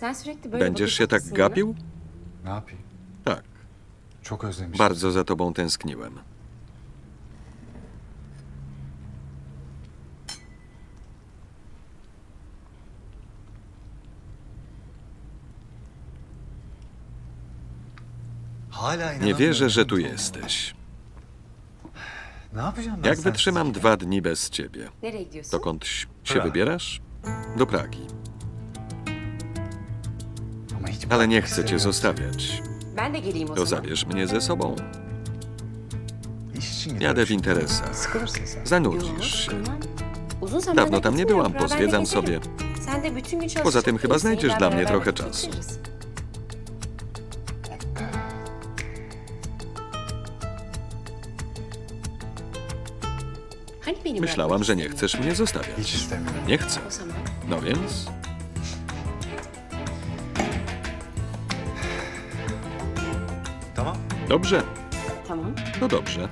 Sen sürekli böyle Będziesz się tak gapił? Ne yapayım? Tak. Çok özlemişim. Bardzo za tobą tęskniłem. Hala Nie wierzę, że tu jesteś. Ne yapacağım ben Jak sensiz? wytrzymam dwa dni bez ciebie? Nereye gidiyorsun? Dokąd się wybierasz? Do Pragi. Ale nie chcę cię zostawiać. Ben de geleyim o To zaman. zabierz mnie ze sobą. Jadę w interesach. Sıkılırsın sen. Zanudzisz się. Aman. Uzun zamandır Dawno tam nie byłam, de pozwiedzam sobie. Sen de bütün gün çalışacak Poza tym chyba znajdziesz dla mnie trochę czasu. Hani Myślałam, że nie chcesz mnie zostawiać. Istemiyorum. Nie chcę. O zaman No więc Dobrze. tamam. No dobrze.